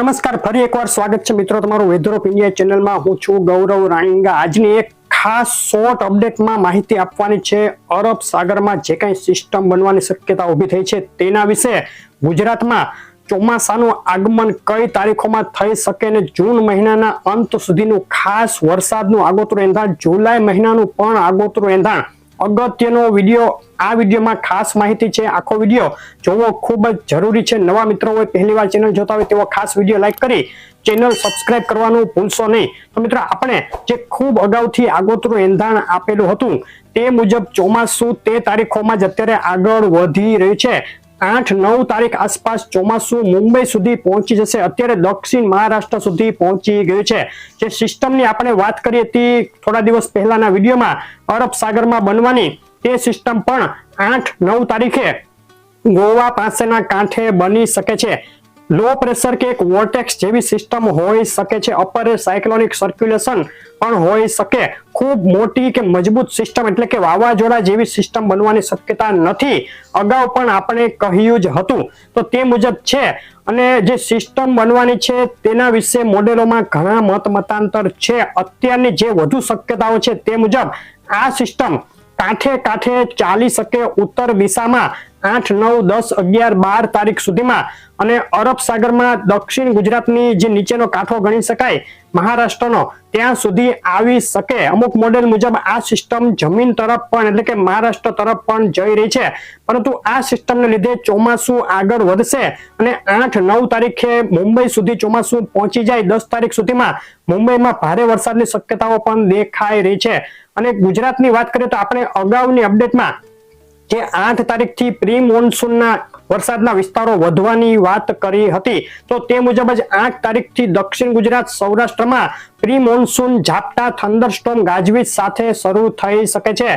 નમસ્કાર. ફરી એકવાર સ્વાગત છે મિત્રો તમારું વેધર ઓફ ઇન્ડિયા ચેનલમાં. હું છું ગૌરવ રાણીંગા. આજની એક ખાસ શોર્ટ અપડેટમાં માહિતી આપવાની છે. અરબ સાગરમાં જે કંઈ સિસ્ટમ બનવાની શક્યતા ઊભી થઈ છે તેના વિશે ગુજરાતમાં ચોમાસાનું આગમન કઈ તારીખોમાં થઈ શકે ને જૂન મહિનાના અંત સુધીનું ખાસ વરસાદનું આગોતરું એંધાણ, જુલાઈ મહિનાનું પણ આગોતરું એંધાણ અગત્યનો વીડિયો, આ વિડીયોમાં ખાસ માહિતી છે. આખો વીડિયો જોવો ખૂબ જ જરૂરી છે. નવા મિત્રો હોય પહેલી વાર ચેનલ જોતા હોય તેવો ખાસ વીડિયો લાઈક કરી ચેનલ સબસ્ક્રાઇબ કરવાનું ભૂલશો નહીં. તો મિત્રો, આપણે જે ખૂબ અગાઉથી આગોતરું એંધાણ આપેલું હતું, તે મુજબ ચોમાસું તે તારીખોમાં જ અત્યારે આગળ વધી રહ્યું છે. આઠ નવ તારીખ આસપાસ ચોમાસું મુંબઈ સુધી પહોંચી જશે. અત્યારે દક્ષિણ મહારાષ્ટ્ર સુધી પહોંચી ગયું છે. જે સિસ્ટમની આપણે વાત કરી હતી થોડા દિવસ પહેલાના વિડીયોમાં અરબ સાગરમાં બનવાની તે સિસ્ટમ પણ આઠ નવ તારીખે ગોવા પાસેના કાંઠે બની શકે છે. લો પ્રેશર કે એક વોર્ટેક્સ જેવી સિસ્ટમ હોઈ શકે છે. અપર સાયક્લોનિક સર્ક્યુલેશન પણ હોઈ શકે. ખૂબ મોટી કે મજબૂત સિસ્ટમ એટલે કે વાવાઝોડા જેવી સિસ્ટમ બનવાની શક્યતા નથી. અગાઉ પણ આપણે કહ્યું જ હતું. તો તે મુજબ છે. અને જે સિસ્ટમ બનવાની છે તેના વિશે મોડેલોમાં ઘણા મત મતાંતર છે. અત્યારની જે વધુ શક્યતાઓ છે તે મુજબ આ સિસ્ટમ કાંઠે કાંઠે ચાલી શકે ઉત્તર દિશામાં. આઠ, નવ, દસ, અગિયાર, બાર તારીખ સુધીમાં અને અરબ સાગરમાં દક્ષિણ ગુજરાતની જે નીચેનો કાંઠો ગણી શકાય, મહારાષ્ટ્રનો, ત્યાં સુધી આવી શકે. અમુક મોડેલ મુજબ આ સિસ્ટમ જમીન તરફ પણ, એટલે કે મહારાષ્ટ્ર તરફ પણ જઈ રહી છે. પરંતુ આ સિસ્ટમને લીધે ચોમાસું આગળ વધશે અને આઠ, નવ તારીખે મુંબઈ સુધી ચોમાસું પહોંચી જાય. દસ તારીખ સુધીમાં મુંબઈમાં ભારે વરસાદની શક્યતાઓ પણ દેખાઈ રહી છે. અને ગુજરાતની વાત કરીએ તો આપણે અગાઉની અપડેટમાં જે આઠ તારીખથી પ્રી મોન્સૂનના વરસાદના વિસ્તારો વધવાની વાત કરી હતી. તો તે મુજબ જ આઠ તારીખથી દક્ષિણ ગુજરાત, સૌરાષ્ટ્રમાં પ્રી મોન્સૂન ઝાપટા થંડરસ્ટોમ ગાજવીજ સાથે શરૂ થઈ શકે છે.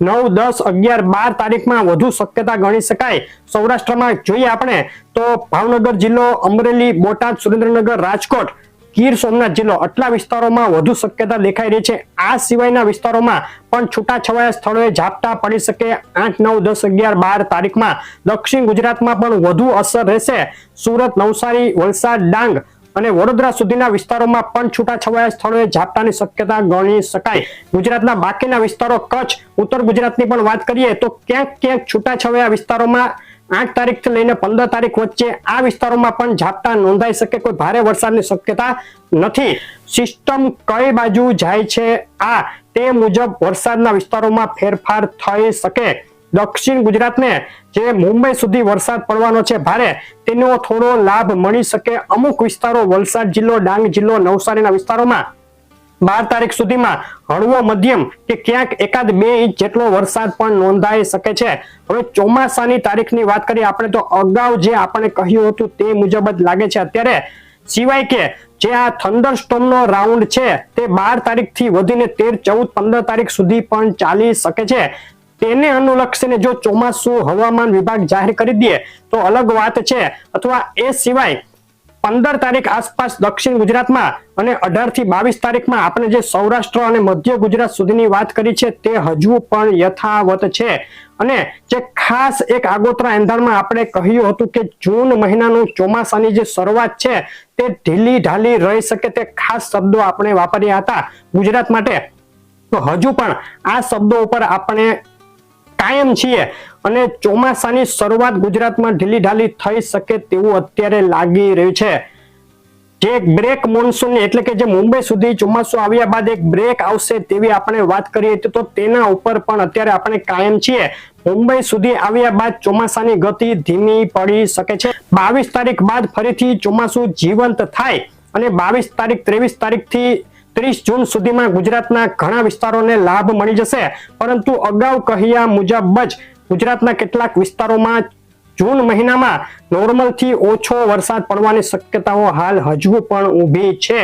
નવ, દસ, અગિયાર, બાર તારીખમાં વધુ શક્યતા ગણી શકાય. સૌરાષ્ટ્રમાં જોઈએ આપણે તો ભાવનગર જિલ્લો અમરેલી, બોટાદ, સુરેન્દ્રનગર, રાજકોટ ગીર સોમનાથ જિલ્લો. આટલા વિસ્તારોમાં વધુ શક્યતા દેખાઈ રહી છે. આ સિવાયના વિસ્તારોમાં પણ છૂટાછવાયા સ્થળોએ ઝાપટા પડી શકે. આઠ, નવ, દસ, અગિયાર, બાર તારીખમાં દક્ષિણ ગુજરાતમાં પણ વધુ અસર રહેશે. સુરત, નવસારી, વલસાડ, ડાંગ અને વડોદરા સુધીના વિસ્તારોમાં પણ છૂટાછવાયા સ્થળોએ ઝાપટાની શક્યતા ગણી શકાય. ગુજરાતના બાકીના વિસ્તારો કચ્છ, ઉત્તર ગુજરાતની પણ વાત કરીએ તો ક્યાંક ક્યાંક છૂટાછવાયા વિસ્તારોમાં આઠ તારીખથી લઈને પંદર તારીખ વચ્ચે આ વિસ્તારોમાં પણ ઝાપટા નોંધાઈ શકે, કોઈ ભારે વરસાદની શક્યતા નથી. સિસ્ટમ કઈ બાજુ જાય છે? આ તે મુજબ વરસાદના વિસ્તારોમાં ફેરફાર થઈ શકે. દક્ષિણ ગુજરાતને જે મુંબઈ સુધી વરસાદ પડવાનો છે ભારે, તેનો થોડો લાભ મળી શકે. અમુક વિસ્તારો વલસાડ જિલ્લો, ડાંગ જિલ્લો, નવસારીના વિસ્તારોમાં બાર તારીખ સુધીમાં હળવો મધ્યમ કે ક્યાંક એકાદ બે ઇંચ જેટલો વરસાદ પણ નોંધાઈ શકે છે. હવે ચોમાસાની તારીખની વાત કરીએ આપણે તો અગાઉ જે આપણે કહ્યું હતું તે મુજબ જ લાગે છે. અત્યારે સિવાય કે જે આ થંડરસ્ટોમનો રાઉન્ડ છે તે બાર તારીખથી વધીને તેર, ચૌદ, પંદર તારીખ સુધી પણ ચાલી શકે છે. તેને અનુલક્ષીને જો ચોમાસું હવામાન વિભાગ જાહેર કરી દે તો અલગ વાત છે. અથવા એ સિવાય પંદર તારીખ આસપાસ દક્ષિણ ગુજરાતમાં અને અઢારથી બાવીસ તારીખમાં આપણે જે સૌરાષ્ટ્ર અને મધ્ય ગુજરાત સુધીની વાત કરી છે તે હજુ પણ યથાવત છે. અને જે ખાસ એક આગોતરા એંધાણમાં આપણે કહ્યું હતું કે જૂન મહિનાનું ચોમાસાની જે શરૂઆત છે તે ઢીલી ઢાલી રહી શકે તે ખાસ શબ્દો આપણે વાપર્યા હતા ગુજરાત માટે. તો હજુ પણ આ શબ્દો ઉપર આપણે કાયમ છીએ અને ચોમાસાની શરૂઆત ગુજરાતમાં ઢીલી ઢાલી થઈ શકે તેવું અત્યારે લાગી રહ્યું છે. જે બ્રેક મોન્સૂન એટલે કે જે મુંબઈ સુધી ચોમાસું આવ્યા બાદ એક બ્રેક આવશે તેવી આપણે વાત કરીએ તો તેના ઉપર પણ અત્યારે આપણે કાયમ છીએ. મુંબઈ સુધી આવ્યા બાદ ચોમાસાની ગતિ ધીમી પડી શકે છે. બાવીસ તારીખ બાદ ફરીથી ચોમાસું જીવંત થાય અને બાવીસ તારીખ ત્રેવીસ તારીખથી ત્રીસ જૂન સુધીમાં ગુજરાતના ઘણા વિસ્તારોને લાભ મળી જશે. પરંતુ અગાઉ કહ્યા મુજબ જ ગુજરાતના કેટલાક વિસ્તારોમાં જૂન મહિનામાં નોર્મલથી ઓછો વરસાદ પડવાની શક્યતાઓ હાલ હજુ પણ ઊભી છે.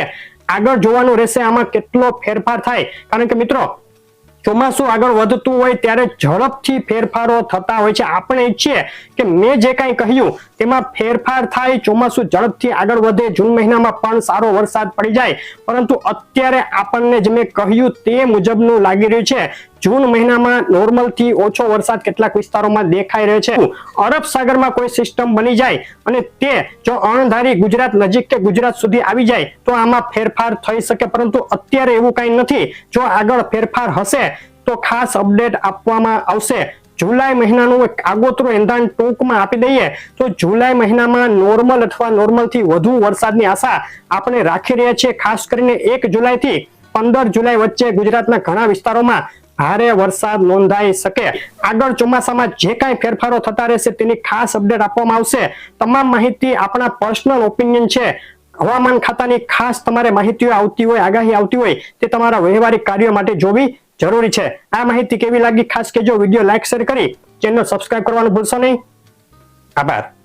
આગળ જોવાનું રહેશે આમાં કેટલો ફેરફાર થાય. કારણ કે મિત્રો, ચોમાસું આગળ વધતું હોય ત્યારે ઝડપથી ફેરફારો થતા હોય છે. આપણે ઈચ્છીએ કે મેં જે કાંઈ કહ્યું તેમાં ફેરફાર થાય, ચોમાસું ઝડપથી આગળ વધે, જૂન મહિનામાં પણ સારો વરસાદ પડી જાય. પરંતુ અત્યારે આપણને જે મેં કહ્યું તે મુજબનું લાગી રહ્યું છે. જૂન મહિનામાં નોર્મલથી ઓછો વરસાદ કેટલાક વિસ્તારોમાં દેખાઈ રહ્યો છે. અરબ સાગરમાં કોઈ સિસ્ટમ બની જાય અને તે જો અણધારી ગુજરાત નજીક કે ગુજરાત સુધી આવી જાય, તો આમાં ફેરફાર થઈ શકે. પરંતુ અત્યારે એવું કઈ નથી. જો આગળ ફેરફાર હશે, તો ખાસ અપડેટ આપવામાં આવશે. જુલાઈ મહિનાનું એક આગોતરું એંધાણ ટૂંકમાં આપી દઈએ, તો જુલાઈ મહિનામાં નોર્મલ અથવા નોર્મલથી વધુ વરસાદની આશા આપણે રાખી રહ્યા છીએ. ખાસ કરીને એક જુલાઈ થી પંદર જુલાઈ વચ્ચે ગુજરાતના ઘણા વિસ્તારોમાં ભારે વરસાદ નોંધાઈ શકે. આગળ ચોમાસામાં જે કાંઈ ફેરફારો થતા રહેશે તેની ખાસ અપડેટ આપવામાં આવશે. તમામ માહિતી આપણા પર્સનલ ઓપિનિયન છે. હવામાન ખાતાની ખાસ તમારે માહિતીઓ આવતી હોય, આગાહી આવતી હોય તે તમારા વ્યવહારિક કાર્યો માટે જોવી જરૂરી છે. આ માહિતી કેવી લાગી? ખાસ કેજો વીડિયો લાઈક શેર કરી. ચેનલ સબસ્ક્રાઇબ કરવાનું ભૂલશો નહીં. આભાર.